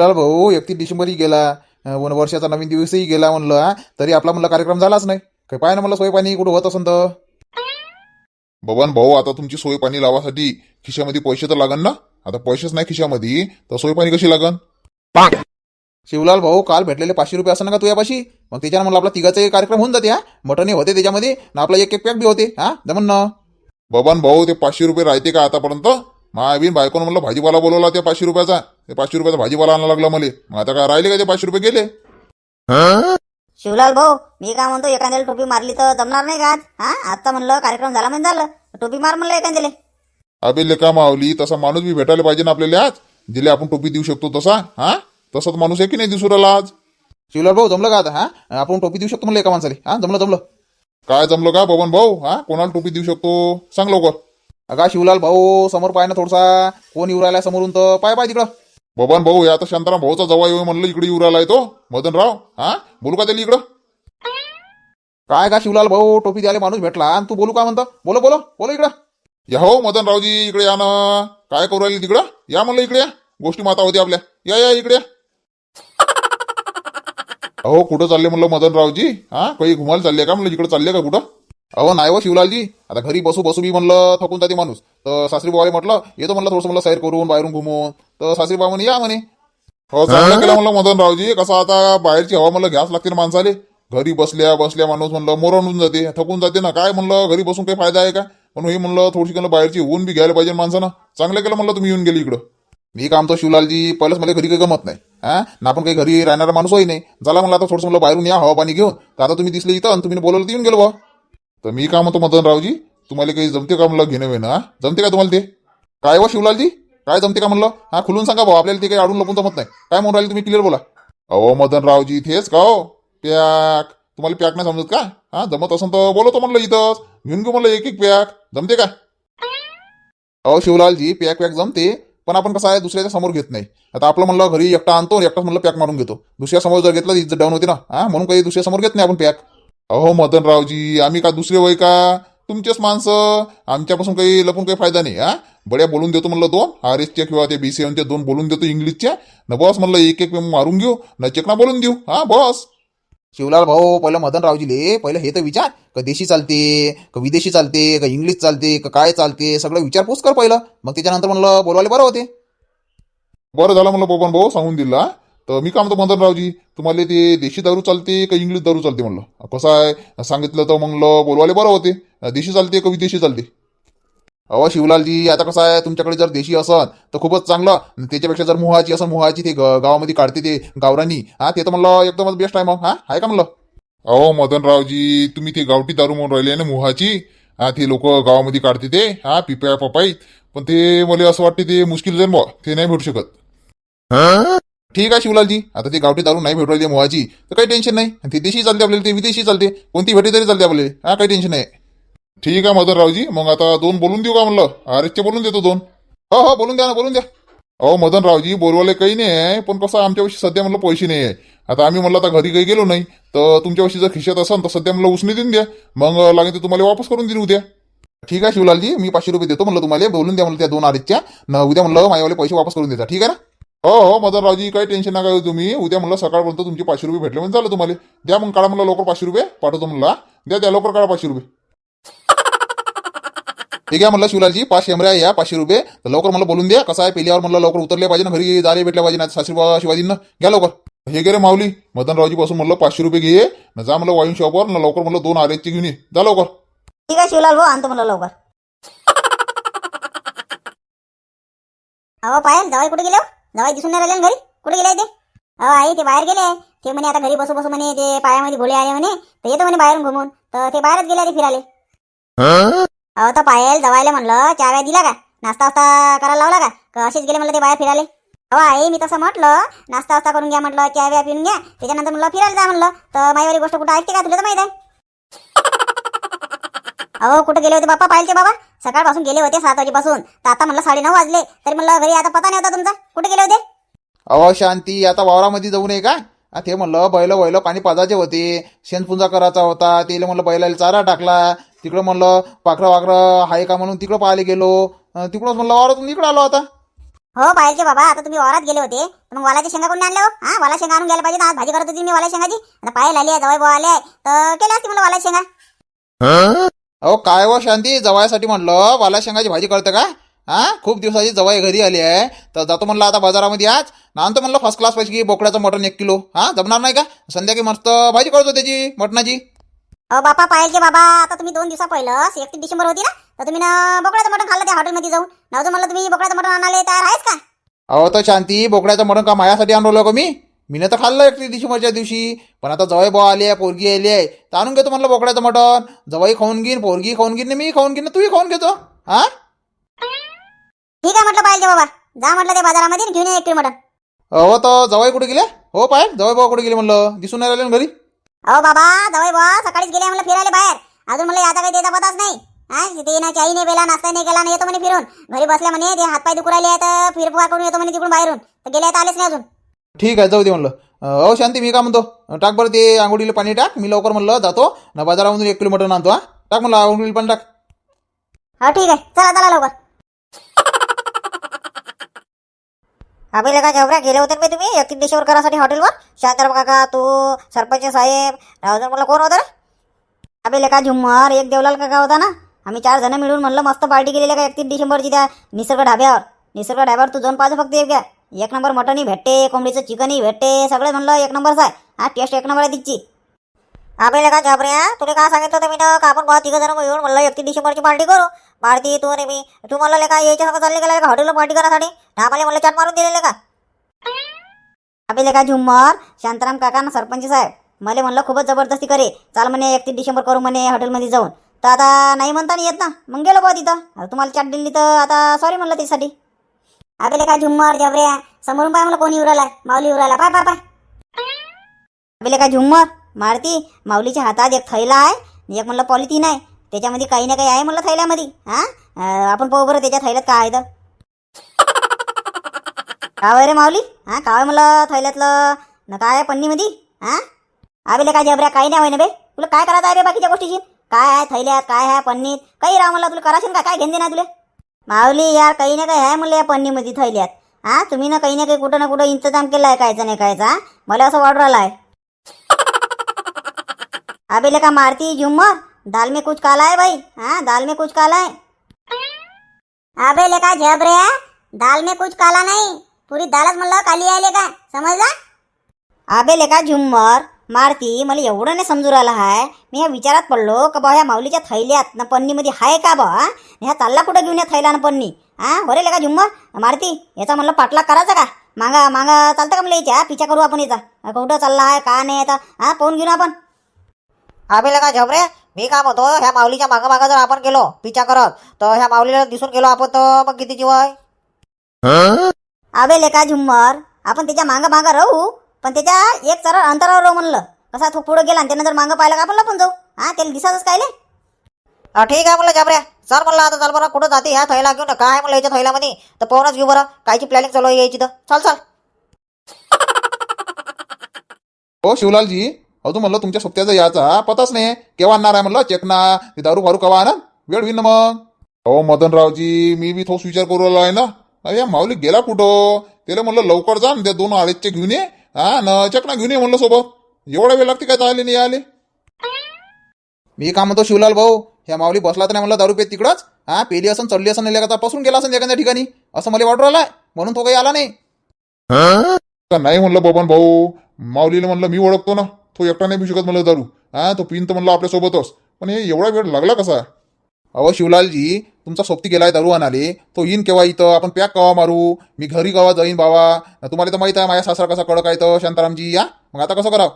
शिवलाल भाऊ एकतीस डिसेंबरही गेला वर्षाचा नवीन दिवसही गेला म्हणलं हा? तरी आपला म्हणलं कार्यक्रम झालाच नाही. काही पाय ना म्हणलं सोय पाणी कुठं होत असन तर. बबन भाऊ आता तुमची सोय पाणी लावासाठी खिशामध्ये पैसे तर लागन ना? आता पैसेच नाही खिशामध्ये तर सोय पाणी कशी लागन? शिवलाल भाऊ काल भेटलेले पाचशे रुपये असं ना का तुझ्यापाशी. मग त्याच्यानं म्हणलं आपला तिघाचे कार्यक्रम होऊन जाते हा? मटणे होते त्याच्यामध्ये ना आपला एक एक पॅक बी होते हा? जमन ना. बबन भाऊ ते पाचशे रुपये राहते का आतापर्यंत? महावीन बायकोनं म्हणलं भाजीपाला बोलवला त्या पाचशे रुपयाचा. ते पाचशे रुपयाचा भाजीपाला आणायला लागला मला. मग आता काय राहिले का ते पाचशे रुपये गेले? शिवलाल भाऊ मी काय म्हणतो एखाद्याला टोपी मारली तर जमणार नाही का आज? हा? आता म्हणलं कार्यक्रम झाला म्हणजे झालं. टोपी मार म्हणलं एखाद्याला. अबे लेका मावली तसा माणूस बी भेटायला पाहिजे ना आपल्याला आज. जिले आपण टोपी देऊ शकतो तसा हा? तसाच माणूस आहे की नाही दिसू राहिला आज? शिवलाल भाऊ जमलं का आता हा? आपण टोपी देऊ शकतो म्हणलं एका माणसाला. हा जमलं जमलं. काय जमलं का बबन भाऊ? हा? कोणाला टोपी देऊ शकतो? सांग लवकर. अगा शिवलाल भाऊ समोर पाय ना थोडसा. कोण येऊ राहिला समोरून तर? पाय पाय तिकडं. बबन भाऊ या आता शांताराम भाऊचा जवळ येऊ म्हणलं इकडे येऊ राहिलाय तो. मदनराव हा? बोलू का त्याला इकडं? काय का शिवलाल भाऊ टोपी द्यायला माणूस भेटला. आणि तू बोलू का म्हणतो? बोलो बोलो बोलो इकडं. या हो मदनरावजी इकडे या ना. काय करू राहिले तिकडं? या म्हणलं इकडे या. गोष्टी माता होती आपल्या. या या इकडे या. अहो कुठं चालले म्हणलं मदनरावजी? हा? काही घुमायला चालले का म्हणलं? इकडे चालले का कुठं? अहो नाही हो शिवलालजी. आता घरी बसू बसू बी म्हणलं थकून जाते माणूस. तर सासरी बाबाला म्हटलं येतो म्हणलं थोडंसं म्हणलं सैर करून बाहेरून घुमून. तर सासरी बाबा म्हणे या म्हणे. हो चांगलं केलं म्हणलं मदनरावजी कसं आता बाहेरची हवा म्हणलं घ्यास लागते ना माणसाले. घरी बसल्या बसल्या माणूस म्हणलं मोरणून जाते. थकून जाते ना. काय म्हणलं घरी बसून काही फायदा आहे का? म्हणून हे म्हणलं थोडीशी म्हणलं बाहेरची ऊन बी घ्यायला पाहिजे माणसानं. चांगलं केलं म्हणलं तुम्ही येऊन गेली इकडं. मी काम तो शिवलालजी पहिलंच मला घरी काही गमत नाही. हा? ना आपण काही घरी राहणारा माणूस होई नाही. झाला म्हणलं आता थोडंसं म्हणलं बाहेरून या हवा पाणी घेऊन. तर आता तुम्ही दिसले इथं आणि तुम्ही बोलवलं तर येऊन गेलो बा तर मी काय म्हणतो मदनरावजी तुम्हाला काही जमते का म्हणलं घेणं वेणं हा? जमते का तुम्हाला ते? काय व शिवलालजी? काय जमते का म्हणलं? हा खुलून सांगा भाऊ आपल्याला ते काही अडून लपून जमत नाही. काय म्हणून राहिले तुम्ही? क्लिअर बोला. अहो मदनरावजी तेच का हो? पॅक तुम्हाला पॅक नाही समजत का? हा जमत असेल तर बोलवतो म्हणलं इथंच. घेऊन घेऊ म्हणलं एक एक पॅक जमते का? अहो शिवलालजी पॅक पॅक जमते पण आपण कसं आहे दुसऱ्याच्या समोर घेत नाही. आता आपलं म्हणलं घरी एकटा आणतो एकटाच म्हणलं पॅक मारून घेतो. दुसऱ्या समोर जर घेतलं इज्जत डाऊन होते ना. हा म्हणून काही दुसऱ्या समोर घेत नाही आपण पॅक अहो मदनरावजी आम्ही का दुसरे वय का? तुमचेच माणसं. आमच्यापासून काही लपून काही फायदा नाही हा? बड्या बोलून देतो म्हणलं दोन आर एसच्या किंवा ते बी सी एमच्या दोन बोलून देतो इंग्लिशच्या. न बस म्हणलं एक एक मारून घेऊ न चेकना बोलून देऊ हा बस. शिवलाल भाऊ पहिलं मदन रावजीले पहिलं हे तर विचार का देशी चालते का विदेशी चालते का इंग्लिश चालते का काय चालते सगळं विचारपूस कर पहिलं. मग त्याच्यानंतर म्हणलं बोलवायला बरं होते. बरं झालं म्हणलं बबन भाऊ सांगून दिला तर मी काय म्हणतो मदनरावजी तुम्हाला ते देशी दारू चालते का इंग्लिश दारू चालते म्हणलं? कसं आहे? सांगितलं तर म्हणलं बोलवायला बरं होते. देशी चालते का विदेशी चालते? अहो शिवलालजी आता कसं आहे? तुमच्याकडे जर देशी असन तर खूपच चांगलं. आणि त्याच्यापेक्षा जर मोहाची असं मोहाची ते गावामध्ये काढते ते गावरानी हा ते तर म्हणलं एकदमच बेस्ट आहे मग हा? आहे का म्हणलं? अहो मदनरावजी तुम्ही ते गावठी दारू म्हणून राहिले ना मोहाची हा ते लोक गावामध्ये काढते ते हा पिप्या पपाई पण ते मला असं वाटते ते मुश्किल जाईल मग ते नाही भेटू शकत. ठीक आहे शिवलालजी आता ते गावठी दारू नाही भेटू राहिली मोहाची तर काही टेन्शन नाही. आणि देशी चालते आपल्याला ते विदेशी चालते. कोणती भेटी तरी चालते आपल्याला. हा काही टेन्शन नाही. ठीक आहे मदनरावजी मग आता दोन बोलून देऊ का म्हणलं? आर बोलून देतो दोन. हो हो बोलून द्या ना बोलून द्या. अहो मदनरावजी बोलवायला काही नाही आहे पण कसं आमच्यापाशी सध्या म्हणलं पैसे नाही आहे. आता आम्ही म्हणलं आता घरी काही गेलो नाही तर तुमच्यापाशी जर खिशात असेल तर सध्या म्हणलं उसने देऊन द्या. मग लागेल ते तुम्हाला वापस करून देईन उद्या ठीक आहे शिवलालजी मी पाचशे रुपये देतो म्हणलं तुम्हाला बोलून द्या म्हणलं त्या दोन आरीच्या न उद्या म्हणलं माझ्यावाले पैसे वापस करून देता ठीक आहे ना? हो हो मदनरावजी काही टेन्शन नका घेऊ तुम्ही. उद्या म्हणलं सकाळपर्यंत तुमचे पाचशे रुपये भेटले म्हणजे झालं तुम्हाला. द्या मग काढा म्हणलं लवकर पाचशे रुपये. पाठवतो म्हणला द्या द्या लवकर काढा पाचशे रुपये. ठीक आहे म्हणलं शिवलालजी पाच शेमऱ्या या पाचशे रुपये. तर लवकर मला बोलून द्या. कसं आहे पहिल्यावर म्हणलं लवकर उतरले पाहिजे ना घरी जाले भेटल्या पाहिजे ना सासरी बाबा शिवाजींना. घ्या लवकर. हे गे रे माऊली. मदनरावजी पासून म्हणलं पाचशे रुपये घे. न जा म्हणलं वाईन शॉपवर न लवकर म्हणलं दोन आर घेऊन ये. जा लवकर. ठीक आहे शिवलाल भाऊ आणतो म्हणलं लवकर. अहो पायल जवाई कुठे गेलो हो? हो दिसून नाही राहिले घरी? कुठे गेले ते? अहो आई ते बाहेर गेले. ते म्हणे आता घरी बसू बसू म्हणे ते पायामध्ये गोळे आले म्हणे. तर येतो म्हणे बाहेरून घुमून. तर ते बाहेरच गेले ते फिराले अहो तर पायल जवायला म्हणलं चहा व्या दिला का? नाश्ता वास्ता करायला लावला का? का असेच गेले म्हणलं ते बाहेर फिराले अहो आई मी तसं म्हटलं नाश्ता वास्ता करून घ्या म्हटलं चहा व्या पिऊन घ्या. त्याच्यानंतर म्हणलं फिरायला जा म्हणलं. तर माईवाली गोष्ट कुठं ऐकते का तुला तर माहीत आहे? अहो कुठे गेले होते बाप्पा पाहिजे बाबा? सकाळपासून गेले होते सात वाजेपासून तर आता म्हणलं साडे नऊ वाजले. तरी म्हणलं घरी आता पता नाही होता तुमचा. कुठे गेले होते? अहो शांती आता वावरामध्ये जाऊ नये का? आ, ते म्हणलं बैल बैल पाणी पाजायचे होते. शेणपुंजा करायचा होता. ते म्हणलं बैलाला चारा टाकला. तिकडं म्हणलं पाखरं वाखरं आहे का म्हणून तिकडं पाहायला गेलो. तिकडंच म्हणलं वावरातून इकडं आलो आता. हो पाहिजे बाबा आता तुम्ही वावरात गेले होते. मग वालाच्या शेंगा कोणी आणल्या हो? हा वाला शेंगा आणून घ्यायला पाहिजे ना आज भाजी करत होती मी वाला शेंगाची. आता पाहायला आली आहे जवळ आले तर केल्या असती मला वाला शेंगा? अहो काय व शांती? जवायासाठी म्हणलं वाला शेंगाची भाजी करतं का? हा? खूप दिवसाची जवाई घरी आली आहे. तर जातो म्हणलं आता बाजारामध्ये आज. ना आणतो म्हणलं फर्स्ट क्लास पैकी बोकड्याचं मटण एक किलो. हा? जमणार नाही का? संध्याकाळी मस्त भाजी करतो त्याची मटणाची. अहो बापा पाहिजे बाबा. आता तुम्ही दोन दिवसा पहिलं एकतीस डिसेंबर होती ना. तर तुम्ही ना बोकड्याचं मटण खाल्लं त्या हॉटेलमध्ये जाऊन. नव्हतं म्हणलं तुम्ही बोकड्याचं मटण आणायला तयार आहेस का? अहो तर शांती बोकड्याचं मटण का मायासाठी आणलं का मी? मीनं तर खाल्लं एकतीस डिसेंबरच्या दिवशी. पण आता जवाई भाऊ आली आहे पोरगी आली आहे. तर आणून घेतो म्हणलं बोकड्याचं मटण. जवाई खाऊन घेईन पोरगी खाऊन घेईन मी खाऊन घेईन तूही खाऊन घेतो. हा? ठीक आहे म्हटलं पाहिजे बाबा. जा म्हटलं ते बाजारामध्ये घेऊन या एक किलो मटण. अहो तर जवाई कुठे गेले? हो पाय जवाई भाऊ कुठे गेले म्हणलं? दिसून नाही राहिले घरी? अहो बाबा जवळ बा सकाळीच गेले म्हणलं फिरायला बाहेर. अजून मला याचा काही त्याचा पताच नाही. हा ते ना चाई नाही पेला नाश्ता नाही केला नाही येतो म्हणे फिरून. घरी बसल्या म्हणे ते हातपाय दुखू राहिले तर फिरफुवा करून येतो म्हणे तिकडून बाहेरून. तर गेले तर आलेच नाही अजून. ठीक आहे जाऊ दे म्हणलं. अहो शांती मी काय म्हणतो? टाक बरं ते आंघोळीला पाणी टाक. मी लवकर म्हणलं जातो. ना बाजारामधून एक किलो मटण आणतो हा. टाक म्हणलं आंघोळीला पाणी टाक. हा ठीक आहे. चला चला लवकर. आम्ही का जेवढ्या गेले होते मी तुम्ही? एकतीस डिसेंबर करासाठी हॉटेलवर? शांताराम काका तू सरपंच साहेब अजून म्हटलं कोण होतं रे? आम्ही का झुम्मर एक देवलाल काका होता ना? आम्ही चार जण मिळून म्हणलं मस्त पार्टी केलेली का एकतीस डिसेंबरची त्या निसर्ग ढाब्यावर? निसर्ग ढाब्यावर तू जाऊन पाहिजे फक्त एक घ्या. एक नंबर मटनही भेटते कोंबडीचं चिकनही भेटते सगळं म्हणलं एक नंबरच आहे. हा टेस्ट एक नंबर आहे तिची आपल्याला का जबऱ्या तुला काय सांगितलं होतं मी ना का आपण बा तिघं जण येऊन म्हणलं एकतीस डिसेंबरची पार्टी करू? पार्टी तू आणि मी. तू म्हणलं का यायच्या सगळं चालले गेला का? हॉटेलला पार्टी करासाठी ना आम्हाला म्हणलं चाट मारून दिलेले का? आपल्याला का झुम्मर? शांताराम काका ना सरपंच साहेब. मला म्हणलं खूपच जबरदस्ती करे. चाल म्हणे एकतीस डिसेंबर करू म्हणे हॉटेलमध्ये जाऊन. तर आता नाही म्हणता नाही येत ना. मग गेलो बा तिथं. तुम्हाला चाट दिली तर आता सॉरी म्हणलं त्यासाठी आपले काय झुम्मर जबऱ्या समोरून पाय मला कोणी उराला माऊली उराला पाय पाय पाय. आपले काय झुम्मर मारती माऊलीच्या हातात एक थैला आहे. एक म्हणलं पॉलिथिन आहे. त्याच्यामध्ये काही ना काही आहे म्हणलं थैल्यामध्ये. हा? आपण पाहू बरं त्याच्या थैल्यात काय आहे तर. काय रे माऊली? हा? काय म्हणलं थैल्यातलं? न काय आहे पन्नीमध्ये? हा? आवेले काय जबऱ्या काही नाही होय बे. तुला काय करायचं आहे रे बाकीच्या गोष्टीची? काय आहे थैल्यात काय आहे पन्नीत? काही राव म्हणलं तुला कराशील का? काय घेऊन देणार तुला? माऊली यार काही ना काही आहे म्हणलं या पन्नीमध्ये थैल्यात. हा तुम्ही ना काही ना काही कुठं ना कुठं इंतजाम केला आहे कायचा नाही कायचा मला असं वाटू राहिलं आहे अबे का मारती झुम्मर. दाल में कुछ काला है भाई? हाँ दाल में कुछ काला है. अबे लेका रे. दाल में कुछ काला नाही. पुरी दालच म्हणलं काली आहे का समजला? अबे लेका झुम्मर. मारती मला एवढं नाही समजू राहिलं आहे मी ह्या विचारात पडलो का बा ह्या माऊलीच्या थैल्यात ना पन्नीमध्ये आहे का बा? ह्या चालला कुठं घेऊन या थैला ना पन्नी? हा हो रे लेका झुम्मर मारती याचा म्हणलं पाठलाग करायचा का? मागा मागा चालतं का म्हणलं याच्या? पिछा करू आपण याचा. कुठं चालला आहे का नाही आता हा पाहून घेऊ ना आपण. आम्ही का झबरे मी काय म्हणतो ह्या माऊलीच्या मागं मागं जर आपण गेलो पिचा करत तर ह्या माऊलीला दिसून गेलो आपण तर मग किती जीव आहे? अबे लेका झुम्मर आपण त्याच्या मागं मागं राहू. पण त्याच्या एक सरळ अंतरावर राहू म्हणलं. कसा तो पुढं गेला आणि त्यानं जर मागं पाहिलं का आपण लपून जाऊ? हा त्याला दिसाच काय अं, ठीक आहे म्हणलं जबऱ्या सर म्हणलं आता चल बरं कुठं जाते? ह्या थैला घेऊन काय म्हणलं याच्या थैल्यामध्ये तर पाहूनच घेऊ बरं. कायची प्लॅनिंग चालू आहे यायची तर. चल चल. हो शिवलालजी. अजून म्हणलं तुमच्या सोबत्याचा याचा पताच नाही. केव्हा आणणार आहे म्हणलं? चेकना ते दारू फारू केव्हा आणा वेळ होईन ना मग. अहो मदनरावजी मी बी थोस विचार करू राहिलो आहे ना. अरे या माऊली गेला कुठं? त्याला म्हणलं लवकर जा त्या दोन अडीचचे घेऊन ये. हा न चकना घेऊन ये म्हणलं सोबत. एवढा वेळ लागते काय आले नाही आले मी काय म्हणतो शिवलाल भाऊ ह्या माऊली बसला तर नाही म्हणलं दारू पेत तिकडंच? हा पेली असं चढली असं नाही का पसून गेला असं एखाद्या ठिकाणी? असं मला वाटू राहिलाय. म्हणून तो काही आला नाही. का नाही म्हणलं बबन भाऊ. माऊलीला म्हणलं मी ओळखतो ना. तो एकटा नाही पिऊ शकत म्हणलं दारू. हा तो पिन तर म्हणलं आपल्यासोबतच. पण हे एवढा वेळ लागला कसा? अहो शिवलालजी तुमचा सोबती गेलाय दारू आणाले तो येईन केव्हा इथं? आपण पॅक केव्हा मारू? मी घरी केव्हा जाईन बाबा तुम्हाला तर माहीत आहे माझ्या सासरा कसा कडक आहे तर शांतारामजी. या मग आता कसं करावं?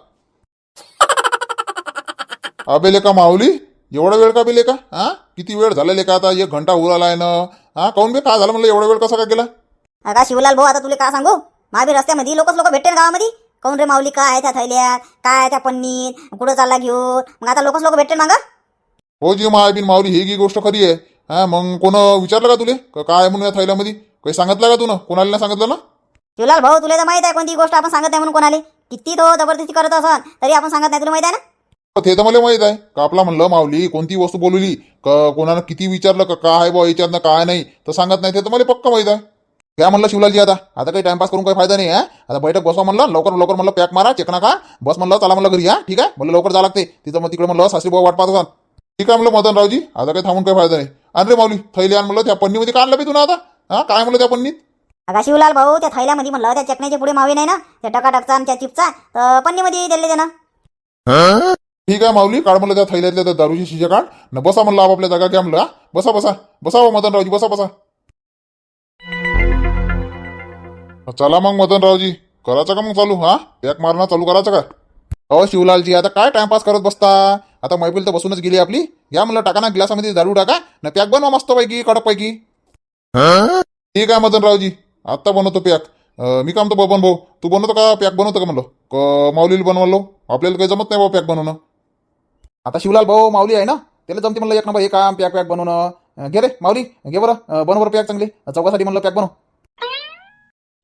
अबे का माऊली एवढा वेळ का बेले का हा किती वेळ झालेले का आता? एक घंटा उराला आहे ना. हा काऊन बे काय झालं म्हणलं? एवढा वेळ कसा काय गेला? अगा शिवलाल भाऊ आता तुला काय सांगू? महाबी रस्त्यामध्ये लोकच लोक भेटते गावामध्ये. कोण रे माऊली काय आहे त्या थैल्यात? काय त्या पन्नीत? कुठं चालला घेऊन? मग आता लोकच लोक भेटते मागं? हो जी महाबीन माऊली ही की गोष्ट खरी आहे हा मग कोण विचारलं का तुले? का काय म्हणून या थैल्यामध्ये? काही सांगितलं का तू ना कोणाला नाही सांगितलं ना? शिवलाल भाऊ तुला तर माहीत आहे कोणती गोष्ट आपण सांगत नाही म्हणून कोणाला. किती तो जबरदस्ती करत असन तरी आपण सांगत नाही. तुला माहीत आहे ना? हो, ते तर मला माहीत आहे. का आपला म्हणलं माऊली कोणती वस्तू बोलवली? का कोणानं किती विचारलं का काय बा याच्यातनं काय नाही तर सांगत नाही ते तर मला पक्क माहीत आहे. घ्या म्हणलं शिवलालजी आता. आता काही टाइमपास करून काही फायदा नाही आहे आता बैठक बसवा म्हणलं लवकर लवकर म्हणलं पॅक मारा चेक नका. बस म्हणलं चला म्हणलं घरी या ठीक आहे? म्हणलं लवकर जा लागते. तिथं मग तिकडे म्हणलं सासरी भाऊ वाट पाहत होता ठीक आहे म्हणलं मदन रावजी आता काही थांबून काही फायदा नाही. आण रे माऊली थैली आण म्हणलं त्या पन्नीमध्ये का आणलं बी तुला आता? हा काय म्हणलं त्या पन्नीत? अगा शिवलाल भाऊ त्या थैल्यामध्ये म्हणलं त्या चकण्याचे पुढे मावी नाही ना? त्या टकाटकचा आणि त्या चिपचा तर पन्नीमध्ये दिले त्यानं. ठीक आहे माऊली काढ म्हणलं त्या थैल्यातल्या त्या दारूची शिजा काढ. न बसा म्हणलं आपापल्या जागा घ्या म्हणलं हा? बसा बसा. बसा हो मदन रावजी बसा बसा. चला मग मदन रावजी करायचं का मग चालू हा? पॅक मारणं चालू करायचं का? अहो शिवलालजी आता काय टाइमपास करत बसता? आता मैफिल तर बसूनच गेली आपली. या म्हणलं टाका ना ग्लासामध्ये दारू टाका. ना पॅक बनवा मस्त पैकी कडक पैकी ठीक आहे मदनरावजी. आत्ता बनवतो पॅक. मी काम तो बबन भाऊ तू बनवतो का पॅक बनवतो का म्हणलं? क- माऊलीला बनवलो. आपल्याला काही जमत नाही भाऊ पॅक बनवणं. आता शिवलाल भाऊ माऊली आहे ना? त्याला जमते म्हणलं एक नंबर हे काम पॅक पॅक बनवणं. घे रे माऊली घे बरं. अं, बनव बरं पॅक चांगली. चौकासाठी म्हणलं पॅक बनव.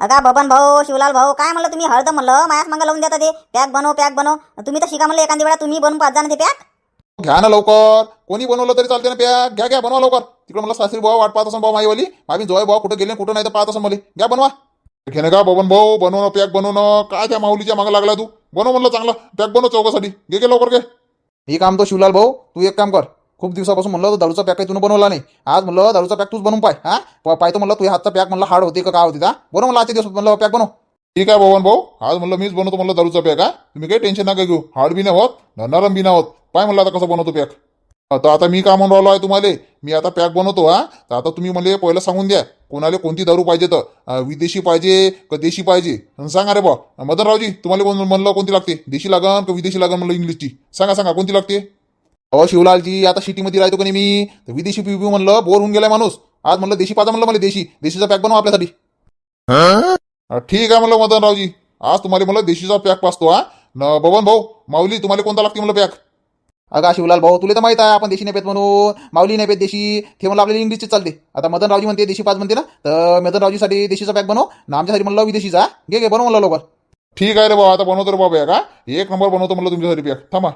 अगा बबन भाऊ शिवलाल भाऊ काय म्हणलं तुम्ही? हळद म्हणलं मायाच मागं लावून देता ते. पॅक बनव पॅक बनव. तुम्ही तर शिका म्हणलं एखादी वेळा तुम्ही बनवून पाच जा ते पॅक. घ्या ना लवकर. कोणी बनवलं तरी चालते ना पॅक घ्या घ्या बनवा लवकर. तिकडे मला सासरी भाऊ वाट पाहत असं भाऊ माईवाली. मामी जोय भाऊ कुठं गेले कुठं नाही तर पाहत असं मला घ्या बनवा. घेणे का बबन भाऊ बनवणं पॅक बनवणं काय त्या माऊलीच्या मागं लागला तू? बनव म्हणलं चांगला. पॅक बनव चौकासाठी घे घे लवकर घे. हे काम तो शिवलाल भाऊ तू एक काम कर. खूप दिवसापासून म्हणलं तो दारूचा पॅक काही तुला बनवला नाही. आज म्हणलं दारूचा पॅक तूच बनवून पाय. हा? पाय पाहतो म्हणलं तुझ्या हातचा पॅक म्हणलं हार्ड होते का काय होते का बनव म्हणलं आजच्या दिवस म्हणलं पॅक बनव. ठीक आहे भवन भाऊ. आज म्हणलं मीच बनवतो म्हणलं दारूचा पॅक हा? तुम्ही काही टेन्शन नका घेऊ. हार्ड बी नाही होत नरम बी नाही होत. पाय म्हणलं आता कसं बनवतो पॅक? तर आता मी का म्हणून राहिलो आहे तुम्हाला. मी आता पॅक बनवतो हा. तर आता तुम्ही मला पहिलं सांगून द्या कोणाला कोणती दारू पाहिजे तर. विदेशी पाहिजे का देशी पाहिजे? सांगा रे बा. मदनरावजी तुम्हाला कोण म्हणलं कोणती लागते? देशी लागन का विदेशी लागन म्हणलं इंग्लिशची? सांगा सांगा कोणती लागते? अहो शिवलालजी आता सिटीमध्ये राहतो का नाही मी? तर विदेशी पिऊ पिऊ म्हणलं बोर होऊन गेलाय माणूस. आज म्हणलं देशी पाजा म्हणलं मला देशी. देशीचा पॅक बनव आपल्यासाठी. ठीक आहे म्हणलं मदनरावजी आज तुम्हाला म्हणलं देशीचा पॅक पाहतो हा. न बबन भाऊ माऊली तुम्हाला कोणता लागते म्हणलं पॅक? अगा शिवलाल भाऊ तुला तर माहीत आहे आपण देशी नाही म्हणू. माऊली नाही देशी. ते म्हणलं आपल्याला इंग्लिशची चालते. आता मदन रावजी म्हणते देशी पाच म्हणते ना. तर मदन रावजीसाठी देशीचा पॅक बनव. ना आमच्यासाठी म्हणलं विदेशीचा. घे घे बनव म्हणलं लवकर. ठीक आहे रे भाऊ आता बनवतो रे बाबा का? एक नंबर बनवतो म्हणलं तुमच्यासाठी पॅक थांबा.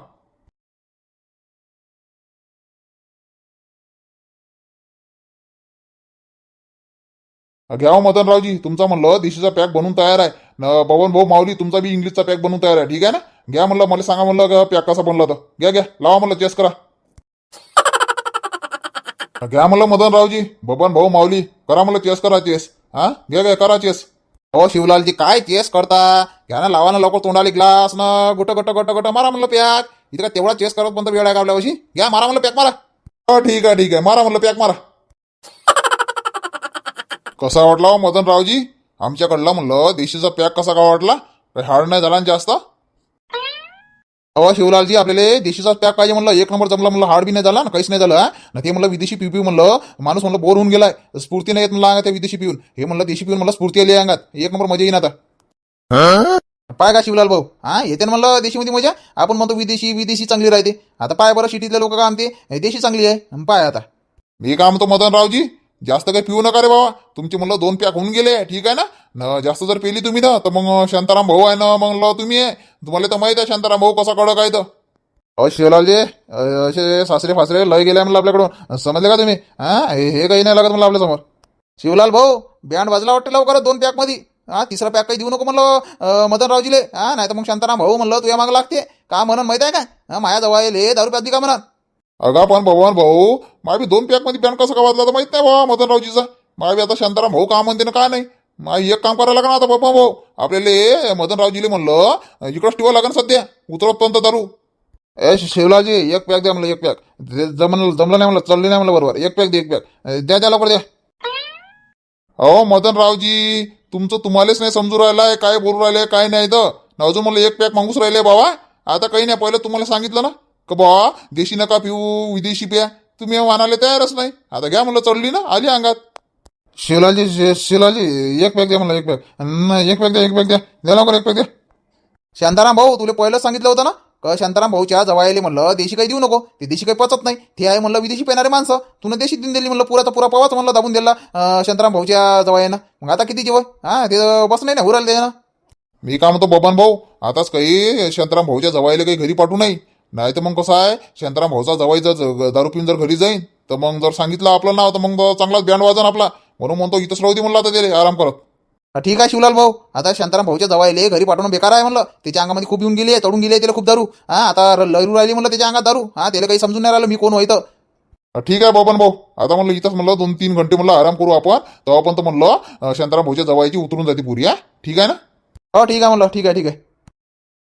घ्या मदनरावजी तुमचा म्हणलं देशीचा पॅक बनवून तयार आहे. न पवन भाऊ माऊली तुमचा बी इंग्लिशचा पॅक बनवून तयार आहे. ठीक आहे ना? घ्या म्हणलं मला सांगा म्हणलं पॅक कसा बनला तर घ्या घ्या लावा म्हणलं चेस करा. घ्या म्हणलं मदनरावजी बबन भाऊ माऊली करा म्हणलं चेस करा चेस. हा? घ्या घ्या करा चेस. हो शिवलालजी काय चेस करता? घ्या ना लावा ना लवकर तोंडाला ग्लास ना. गोट गोट गोट गोट मारा म्हणलं पॅक इथं काय तेवढा चेस करत पण वेळ आहे का आपल्यापाशी घ्या मारा म्हणलं पॅक मारा. हो ठीक आहे ठीक आहे. मारा म्हणलं पॅक मारा. कसा वाटला हो मदनरावजी? आमच्याकडला म्हणलं देशीचा पॅक कसा का वाटला? काही हार्ड नाही झाला ना जास्त? अवा शिवलालजी आपल्याला देशीचा पॅक पाहिजे म्हणलं एक नंबर जमला म्हणलं हार्ड बी नाही झाला ना काहीच नाही झालं ना ते म्हणलं विदेशी पिऊ पिऊ म्हणलं माणूस म्हणलं बोर होऊन गेलाय स्फूर्ती नाही येत म्हणलं अंगात त्या विदेशी पिऊन. हे म्हणलं देशी पिऊन मला स्फूर्ती आली अंगात. एक नंबर मजा येईन आता. पाय का शिवलाल भाऊ? हा? येते ना म्हणलं देशीमध्ये मजा? आपण म्हणतो विदेशी विदेशी चांगली राहते. आता पाय बरं सिटीतले लोक का म्हणते देशी चांगली आहे. पाय आता. मी काय म्हणतो मदनरावजी जास्त काही पिऊ नका रे बाबा. तुमचे म्हणलं दोन पॅक होऊन गेले. ठीक आहे ना? न जास्त जर पेली तुम्ही ना तर मग शांताराम भाऊ आहे ना म्हणलं तुम्ही. आहे तुम्हाला तर माहीत आहे शांताराम भाऊ कसा कडक आहे तर अहो शिवलालजी असे सासरे फासरे लय गेले म्हणलं आपल्याकडून. समजले का तुम्ही? हा हे हे काही नाही लागत म्हणलं आपल्यासमोर. शिवलाल भाऊ बँड वाजला वाटते लवकर दोन पॅकमध्ये हा तिसरा पॅक काही देऊ नको म्हणलं मदनरावजीले. हा नाही तर मग शांताराम भाऊ म्हणलं तुझ्या मागं लागते. का म्हणून माहीत आहे का? हा, माया जवळ येले दारू प्यादी का म्हणा अगा पण भगवान भाऊ माय दोन पॅकमध्ये बँड कसं का वाजला तर माहीत नाही भाऊ मदनरावजीचा. माय आता शांताराम भाऊ का म्हणते ना काय नाही? माय एक काम करायला लागणार आता बाबा भाऊ. आपल्याला मदनरावजीले म्हणलं इकडंच ठेवा लागेल सध्या. उतरतपर्यंत दारू. ए शिवलाजी एक पॅक द्या म्हणलं एक पॅक जमलं जमलं नाही म्हणलं चाललं नाही म्हणलं बरोबर. एक पॅक दे एक पॅक द्या द्या लवकर द्या. अहो मदनरावजी तुमचं तुम्हालाच नाही समजू राहिलाय काय बोलू राहिले काय नाही तर न अजून एक पॅक मागूच राहिले बाबा. आता काही नाही पहिलं तुम्हाला सांगितलं ना. का बा देशी नका पिऊ विदेशी प्या. तुम्ही मानायला तयारच नाही. आता घ्या म्हणलं चढली ना आली अंगात. शिवलाजी शि- एक पॅक द्या म्हणलं एक पॅक नाही एक पॅक द्या एक पॅक द्या. द्या लवकर एक पॅक द्या. शांताराम भाऊ तुला पहिलं सांगितलं होतं ना? का शांताराम भाऊच्या जवळ म्हणलं देशी काही देऊ नको. ते देशी काही पचत नाही. ते आहे म्हणलं विदेशी पेणारे माणसं. तुला देशी देऊन दिली म्हणलं पुराचा पुरा पवाच म्हणलं दाबून दिला शांताराम भाऊच्या ना मग आता किती जेवय हा ते बस नाही ना हुराल ना. मी काय म्हणतो बबन भाऊ आताच काही शांताराम भाऊच्या जवळ काही घरी पाठवू नाही नाही तर मग कसं आहे शांताराम भाऊचा जवाई जर दारू पिऊन जर घरी जाईन तर मग जर सांगितलं आपलं नाव तर मग चांगलाच बँड वाजन आपला. म्हणून म्हणतो इथंच राहू दे म्हणलं आता त्याला आराम करत. ठीक आहे शिवलाल भाऊ. आता शांताराम भाऊच्या जवायले घरी पाठवणं बेकार आहे म्हणलं. त्याच्या अंगामध्ये खूप येऊन गेली आहे चढून गेली आहे त्याला खूप दारू. हा आता र- लहरू राहिली म्हणलं त्याच्या अंगात दारू. हा त्याला काही समजून नाही राहिलं मी कोण होईतं अं, ठीक आहे बाबन भाऊ. आता म्हणलं इथंच म्हणलं दोन तीन घंटे म्हणलं आराम करू आपण. तेव्हा पण तर म्हणलं शांताराम भाऊच्या जवायची उतरून जाते पुरी हा. ठीक आहे ना? हो ठीक आहे म्हणलं ठीक आहे ठीक आहे.